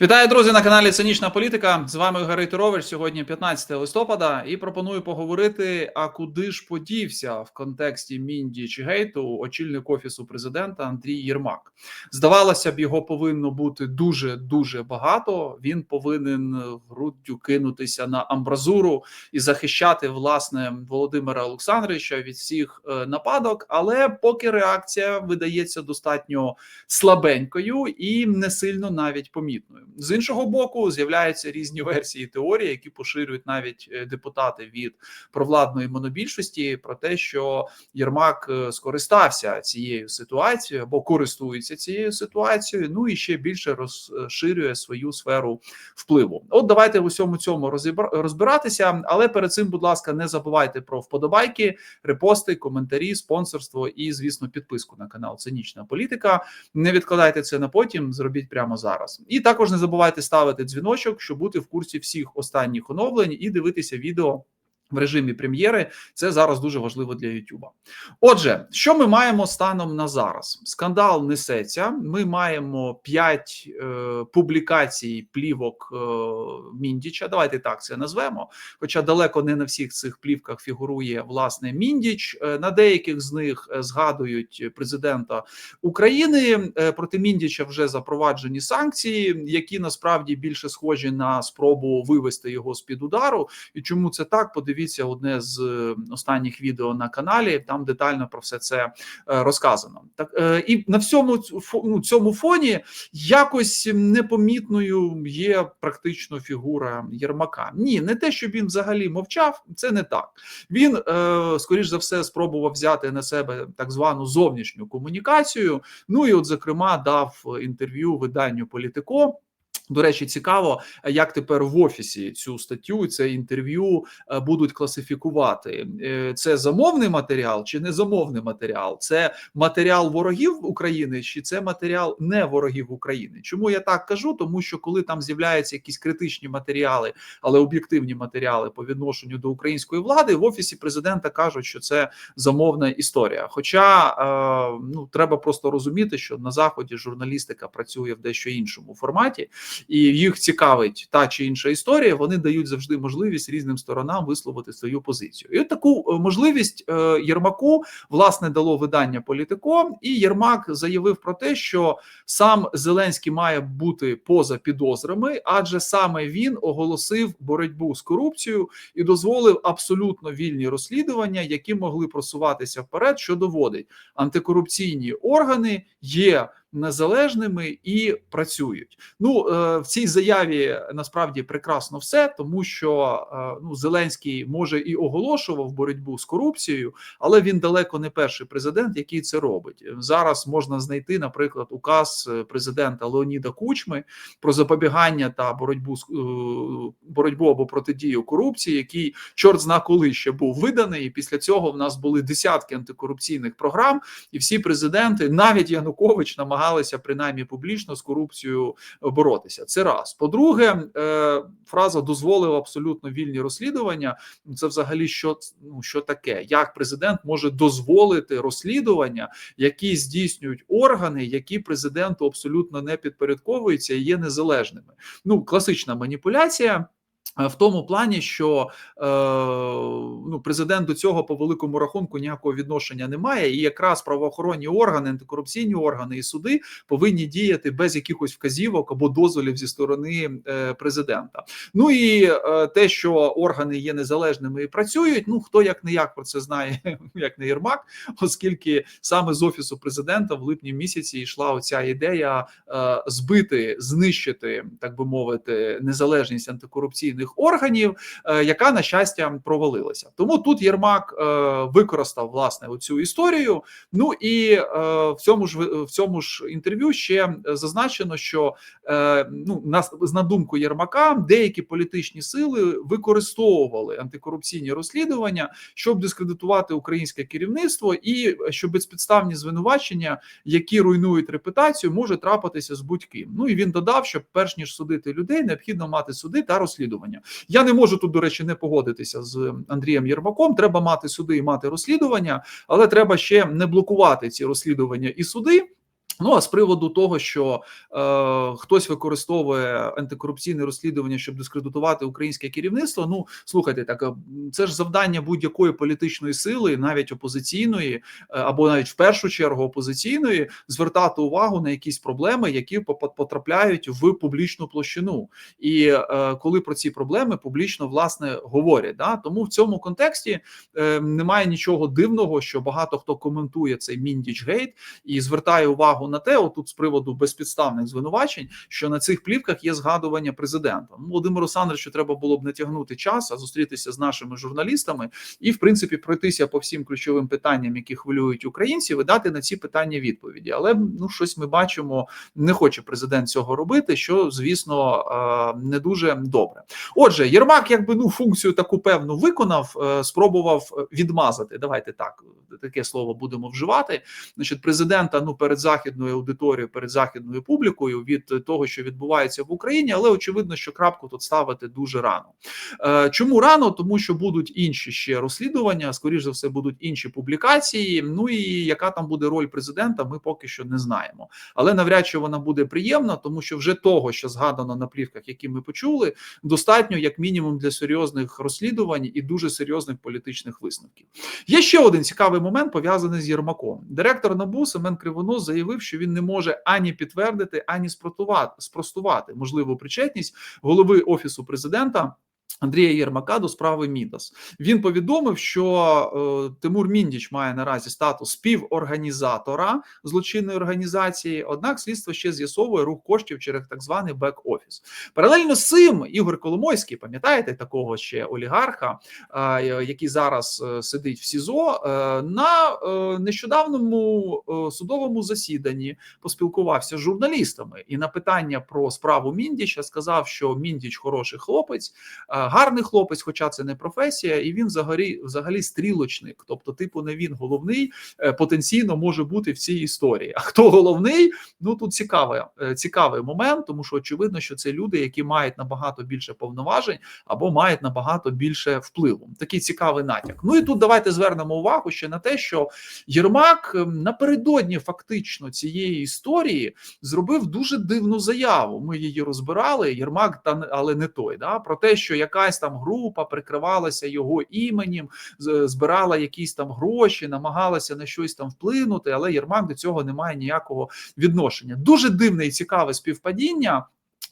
Вітаю, друзі, на каналі Цинічна Політика. З вами Гарий Турович. Сьогодні 15 листопада, і пропоную поговорити: а куди ж подівся в контексті Мінді чи гейту очільник офісу президента Андрій Єрмак. Здавалося б, його повинно бути дуже дуже багато. Він повинен груддю кинутися на амбразуру і захищати власне Володимира Олександровича від всіх е, нападок. Але поки реакція видається достатньо слабенькою і не сильно навіть помітною. З іншого боку, з'являються різні версії теорії, які поширюють навіть е, депутати від провладної монобільшості, про те, що Єрмак е, скористався цією ситуацією або користується цією ситуацією. Ну і ще більше розширює свою сферу впливу. От давайте в усьому цьому розбиратися. Але перед цим, будь ласка, не забувайте про вподобайки, репости, коментарі, спонсорство і, звісно, підписку на канал Цинічна Політика. Не відкладайте це на потім, зробіть прямо зараз. І також не забувайте ставити дзвіночок, щоб бути в курсі всіх останніх оновлень і дивитися відео. В режимі прем'єри це зараз дуже важливо для Ютуба. Отже, що ми маємо станом на зараз? Скандал несеться. Ми маємо п'ять е, публікацій плівок е, Міндіча. Давайте так це назвемо. Хоча далеко не на всіх цих плівках фігурує власне Міндіч. Е, на деяких з них е, згадують президента України. Е, проти Міндіча вже запроваджені санкції, які насправді більше схожі на спробу вивести його з під удару. І чому це так? Подивіться подивіться одне з е, останніх відео на каналі. Там детально про все це е, розказано. Так е, і на всьому ну, цьому фоні якось непомітною є практично фігура Єрмака. Ні, не те, щоб він взагалі мовчав, це не так. Він скоріш за все спробував взяти на себе так звану зовнішню комунікацію. Ну і, от, зокрема, дав інтерв'ю виданню Політико. До речі, цікаво, як тепер в офісі цю статтю, це інтерв'ю е, будуть класифікувати. Е, це замовний матеріал чи не замовний матеріал? Це матеріал ворогів України, чи це матеріал не ворогів України? Чому я так кажу? Тому що коли там з'являються якісь критичні матеріали, але об'єктивні матеріали по відношенню до української влади, в офісі президента кажуть, що це замовна історія. Хоча е, ну треба просто розуміти, що на заході журналістика працює в дещо іншому форматі і їх цікавить та чи інша історія, вони дають завжди можливість різним сторонам висловити свою позицію. І от таку е, можливість е, Єрмаку власне дало видання Політико, і Єрмак заявив про те, що сам Зеленський має бути поза підозрами, адже саме він оголосив боротьбу з корупцією і дозволив абсолютно вільні розслідування, які могли просуватися вперед, що доводить антикорупційні органи є незалежними і працюють. Ну е, в цій заяві насправді прекрасно все, тому що е, ну Зеленський може і оголошував боротьбу з корупцією, але він далеко не перший президент, який це робить. Зараз можна знайти, наприклад, указ президента Леоніда Кучми про запобігання та боротьбу з е, боротьбу або протидію корупції, який чорт зна коли ще був виданий. І після цього в нас були десятки антикорупційних програм, і всі президенти, навіть Янукович, намагалися намагалися принаймні публічно з корупцією боротися. Це раз. По-друге, е, фраза дозволив абсолютно вільні розслідування. Це взагалі що ну що таке? Як президент може дозволити розслідування, які здійснюють органи, які президенту абсолютно не підпорядковуються і є незалежними? Ну класична маніпуляція. Е, в тому плані, що е, ну, президент до цього по великому рахунку ніякого відношення не має, і якраз правоохоронні органи, антикорупційні органи і суди повинні діяти без якихось вказівок або дозволів зі сторони е, президента. Ну і е, те, що органи є незалежними і працюють. Ну хто як не як про це знає, як не Єрмак, оскільки саме з офісу президента в липні місяці йшла оця ідея е, збити, знищити, так би мовити, незалежність антикорупційних відповідних органів, е, яка на щастя провалилася. Тому тут Єрмак е, використав власне оцю історію. Ну і е, в цьому ж в цьому ж інтерв'ю ще зазначено, що ну на, на думку Єрмака деякі політичні сили використовували антикорупційні розслідування, щоб дискредитувати українське керівництво, і що безпідставні звинувачення, які руйнують репутацію, може трапитися з будь-ким. Ну і він додав, що перш ніж судити людей, необхідно мати суди та розслідування розслідування. Я не можу тут, до речі, не погодитися з Андрієм Єрмаком. Треба мати суди і мати розслідування, але треба ще не блокувати ці розслідування і суди. Ну а з приводу того, що е, хтось використовує антикорупційне розслідування, щоб дискредитувати українське керівництво. Ну слухайте, так е, це ж завдання будь-якої політичної сили, навіть опозиційної, е, або навіть в першу чергу опозиційної, звертати увагу на якісь проблеми, які потрапляють в публічну площину, і е, коли про ці проблеми публічно власне говорять. Да? Тому в цьому контексті е, немає нічого дивного, що багато хто коментує цей міндіч гейт і звертає увагу на те, отут з приводу безпідставних звинувачень, що на цих плівках є згадування президента. Ну, Володимиру Олександровичу треба було б натягнути час, а зустрітися з нашими журналістами і, в принципі, пройтися по всім ключовим питанням, які хвилюють українців, і дати на ці питання відповіді. Але ну щось ми бачимо, не хоче президент цього робити, що звісно не дуже добре. Отже, Єрмак, якби ну функцію таку певну виконав, е, спробував відмазати. Давайте так таке слово будемо вживати. Значить, президента ну перед західною аудиторією, перед західною публікою від того, що відбувається в Україні, але очевидно, що крапку тут ставити дуже рано. Е, чому рано? Тому що будуть інші ще розслідування, скоріш за все, будуть інші публікації. Ну і яка там буде роль президента, ми поки що не знаємо. Але навряд чи вона буде приємна, тому що вже того, що згадано на плівках, які ми почули, достатньо як мінімум для серйозних розслідувань і дуже серйозних політичних висновків. Є ще один цікавий момент пов'язаний з Єрмаком. Директор НАБУ Семен Кривонос заявив, що він не може ані підтвердити, ані спростувати, можливу причетність голови офісу президента. Андрія Єрмака до справи Мідас він повідомив, що е, Тимур Міндіч має наразі статус співорганізатора злочинної організації. Однак слідство ще з'ясовує рух коштів через так званий бек-офіс. Паралельно з цим Ігор Коломойський, пам'ятаєте такого ще олігарха, е, який зараз е, сидить в СІЗО, на нещодавному судовому засіданні поспілкувався з журналістами і на питання про справу Міндіча сказав, що Міндіч хороший хлопець. Гарний хлопець, хоча це не професія, і він взагалі взагалі стрілочник. Тобто, типу, не він головний е, потенційно може бути в цій історії. А хто головний? Ну тут цікавий, е, цікавий момент, тому що очевидно, що це люди, які мають набагато більше повноважень або мають набагато більше впливу. Такий цікавий натяк. Ну і тут давайте звернемо увагу ще на те, що Єрмак напередодні фактично цієї історії зробив дуже дивну заяву. Ми її розбирали. Єрмак, та але не той, да про те, що як якась там група прикривалася його іменем, збирала якісь там гроші, намагалася на щось там вплинути, але Єрмак до цього не має ніякого відношення. Дуже дивне і цікаве співпадіння.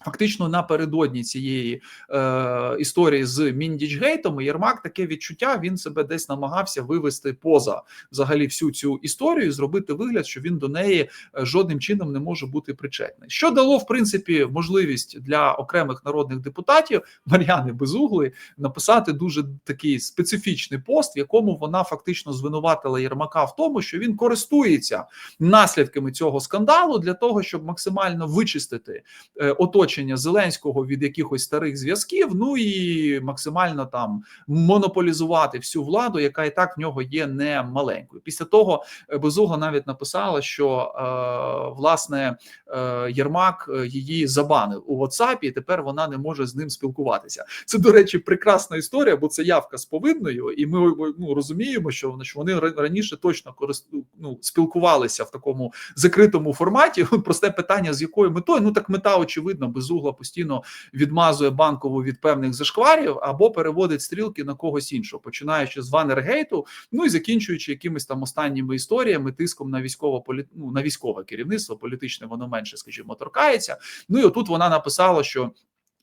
Фактично напередодні цієї е, історії з Міндічгейтом Єрмак таке відчуття він себе десь намагався вивести поза взагалі всю цю історію, зробити вигляд, що він до неї е, жодним чином не може бути причетний. Що дало в принципі можливість для окремих народних депутатів Мар'яни Безугли написати дуже такий специфічний пост, в якому вона фактично звинуватила Єрмака в тому, що він користується наслідками цього скандалу для того, щоб максимально вичистити е, оточення оточення Зеленського від якихось старих зв'язків, ну і максимально там монополізувати всю владу, яка і так в нього є не маленькою. Після того е, Безугла навіть написала, що е, власне е, Єрмак е, її забанив у WhatsApp, і тепер вона не може з ним спілкуватися. Це до речі, прекрасна історія, бо це явка з повинною, і ми ну, розуміємо, що вони раніше точно користу, ну, спілкувалися в такому закритому форматі. Просте питання з якою метою ну так мета очевидно безугла постійно відмазує банкову від певних зашкварів або переводить стрілки на когось іншого, починаючи з Ванергейту, ну і закінчуючи якимись там останніми історіями, тиском на військово ну, на військове керівництво, політичне воно менше, скажімо, торкається. Ну і отут вона написала, що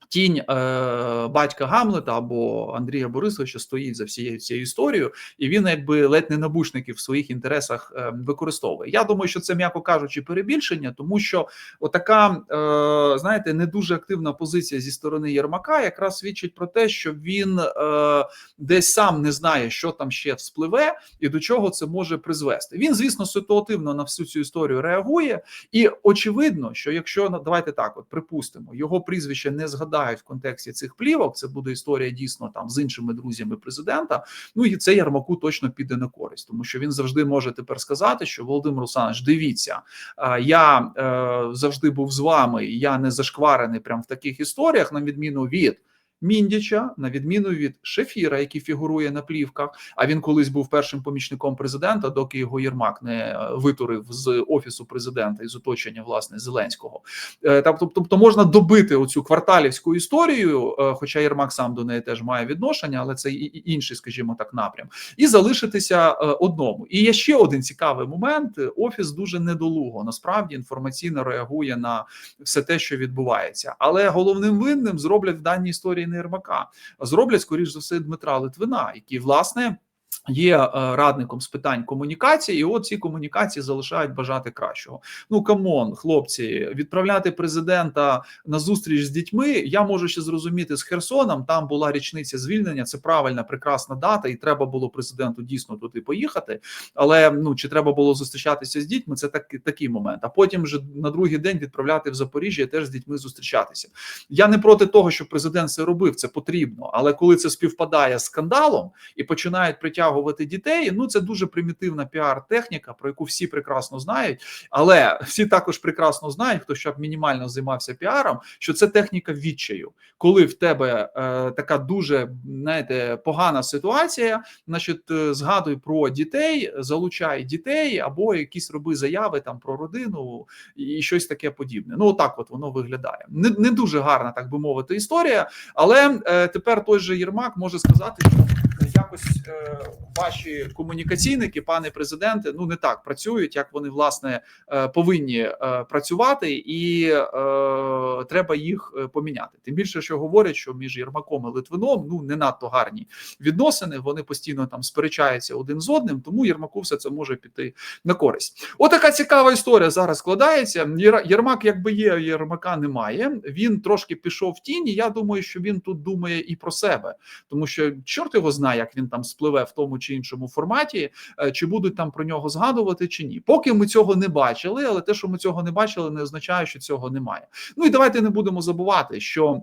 тінь е, батька Гамлета або Андрія Борисовича стоїть за всією цією історією, і він якби ледь не набушників в своїх інтересах е, використовує. Я думаю, що це м'яко кажучи, перебільшення, тому що отака, е, знаєте, не дуже активна позиція зі сторони Єрмака, якраз свідчить про те, що він е, десь сам не знає, що там ще вспливе, і до чого це може призвести. Він, звісно, ситуативно на всю цю історію реагує, і очевидно, що якщо ну, давайте так, от припустимо, його прізвище не згадає згадають в контексті цих плівок. Це буде історія дійсно там з іншими друзями президента. Ну і це Ярмаку точно піде на користь, тому що він завжди може тепер сказати, що Володимир Олександрович, дивіться, я е, завжди був з вами. Я не зашкварений прямо в таких історіях, на відміну від Міндіча, на відміну від Шефіра, який фігурує на плівках. А він колись був першим помічником президента, доки його Єрмак не е, витурив з офісу президента і з оточення власне Зеленського. Е, Тобто, можна добити оцю кварталівську історію, е, хоча Єрмак сам до неї теж має відношення, але це і- інший, скажімо так, напрям, і залишитися одному. І є ще один цікавий момент: офіс дуже недолуго насправді інформаційно реагує на все те, що відбувається. Але головним винним зроблять в даній історії Єрмака, зроблять скоріш за все Дмитра Литвина, який власне. Є е, радником з питань комунікації, і от ці комунікації залишають бажати кращого. Ну камон, хлопці, відправляти президента на зустріч з дітьми. Я можу ще зрозуміти з Херсоном. Там була річниця звільнення. Це правильна, прекрасна дата, і треба було президенту дійсно туди поїхати. Але ну чи треба було зустрічатися з дітьми? Це так, такий момент. А потім вже на другий день відправляти в Запоріжжя теж з дітьми зустрічатися. Я не проти того, щоб президент це робив. Це потрібно. Але коли це співпадає з скандалом і починають притягувати дітей, ну це дуже примітивна піар-техніка, про яку всі прекрасно знають. Але всі також прекрасно знають, хто щоб мінімально займався піаром, що це техніка відчаю, коли в тебе е, така дуже знаєте, погана ситуація, значить, е, згадуй про дітей, залучай дітей або якісь роби заяви там про родину і щось таке подібне. Ну, отак от воно виглядає. Не, не дуже гарна, так би мовити, історія. Але е, тепер той же Єрмак може сказати, що якось е, ваші комунікаційники, пане президенте, ну не так працюють, як вони власне е, повинні е, працювати, і е, треба їх е, поміняти. Тим більше, що говорять, що між Єрмаком і Литвином ну не надто гарні відносини. Вони постійно там сперечаються один з одним, тому Єрмаку все це може піти на користь. Отака цікава історія зараз складається. Єр- Єрмак, якби є, Єрмака немає. Він трошки пішов в тіні. Я думаю, що він тут думає і про себе, тому що чорт його знає, як він там спливе в тому чи іншому форматі, е, чи будуть там про нього згадувати, чи ні. Поки ми цього не бачили, але те, що ми цього не бачили, не означає, що цього немає. Ну і давайте не будемо забувати, що.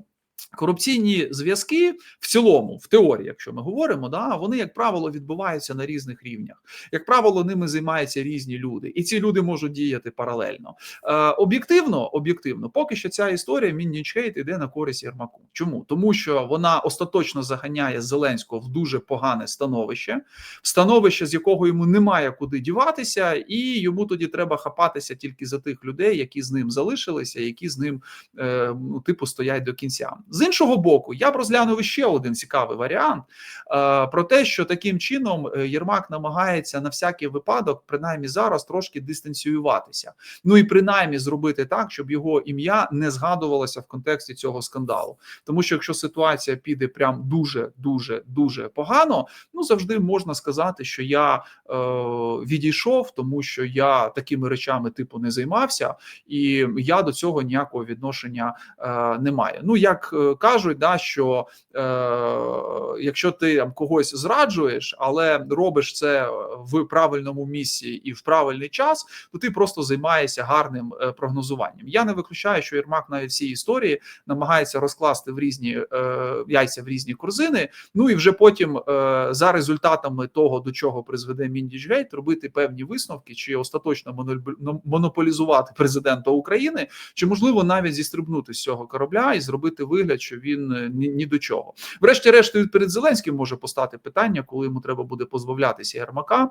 Корупційні зв'язки в цілому, в теорії, якщо ми говоримо, да вони як правило відбуваються на різних рівнях. Як правило, ними займаються різні люди, і ці люди можуть діяти паралельно. Е, об'єктивно, об'єктивно, поки що ця історія Міннічхейт іде на користь Єрмаку. Чому тому, що вона остаточно заганяє Зеленського в дуже погане становище, становище, з якого йому немає куди діватися, і йому тоді треба хапатися тільки за тих людей, які з ним залишилися, які з ним е, ну, типу стоять до кінця. З іншого боку, я б розглянув ще один цікавий варіант е, про те, що таким чином е, Єрмак намагається на всякий випадок, принаймні зараз, трошки дистанціюватися. Ну і принаймні зробити так, щоб його ім'я не згадувалося в контексті цього скандалу. Тому що якщо ситуація піде прям дуже, дуже, дуже погано, ну завжди можна сказати, що я е, відійшов, тому що я такими речами типу не займався, і я до цього ніякого відношення е, не маю. Ну як кажуть, да що е, якщо ти там когось зраджуєш, але робиш це в правильному місці і в правильний час, то ти просто займаєшся гарним е, прогнозуванням. Я не виключаю, що Єрмак навіть всі історії намагається розкласти в різні е, яйця в різні корзини. Ну і вже потім е, за результатами того, до чого призведе Міндічгейт, робити певні висновки, чи остаточно монополізувати президента України, чи можливо навіть зістрибнути з цього корабля і зробити вигляд, що він е, ні, ні до чого. Врешті-решт, перед Зеленським може постати питання, коли йому треба буде позбавлятися Єрмака.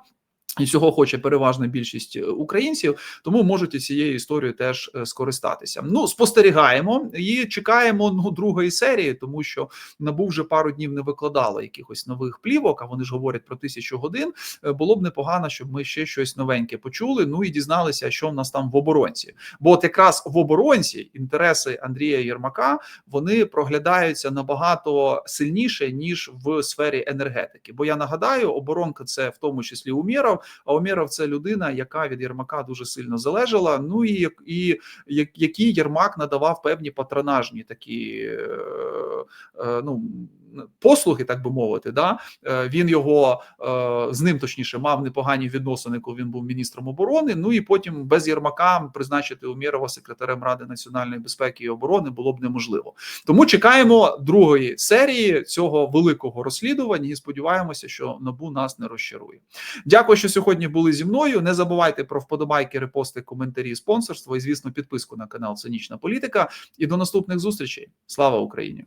І цього хоче переважна більшість е, українців, тому можуть і цією історією теж е, скористатися. Ну спостерігаємо і чекаємо ну другої серії, тому що набув вже пару днів не викладало якихось нових плівок. А вони ж говорять про тисячу годин. Е, Було б непогано, щоб ми ще щось новеньке почули. Ну і дізналися, що в нас там в оборонці. Бо от якраз в оборонці інтереси Андрія Єрмака вони проглядаються набагато сильніше ніж в сфері енергетики. Бо я нагадаю, оборонка це в тому числі Умєров, а Омєров це людина, яка від Єрмака дуже сильно залежала. Ну і і який Єрмак надавав певні патронажні такі е, е, ну. Послуги, так би мовити, да Е, він його е, з ним точніше мав непогані відносини, коли він був міністром оборони. Ну і потім без Єрмака призначити Умєрова секретарем Ради національної безпеки і оборони було б неможливо. Тому чекаємо другої серії цього великого розслідування і сподіваємося, що набу нас не розчарує. Дякую, що сьогодні були зі мною. Не забувайте про вподобайки, репости, коментарі, спонсорство і, звісно, підписку на канал Цинічна Політика. І до наступних зустрічей. Слава Україні!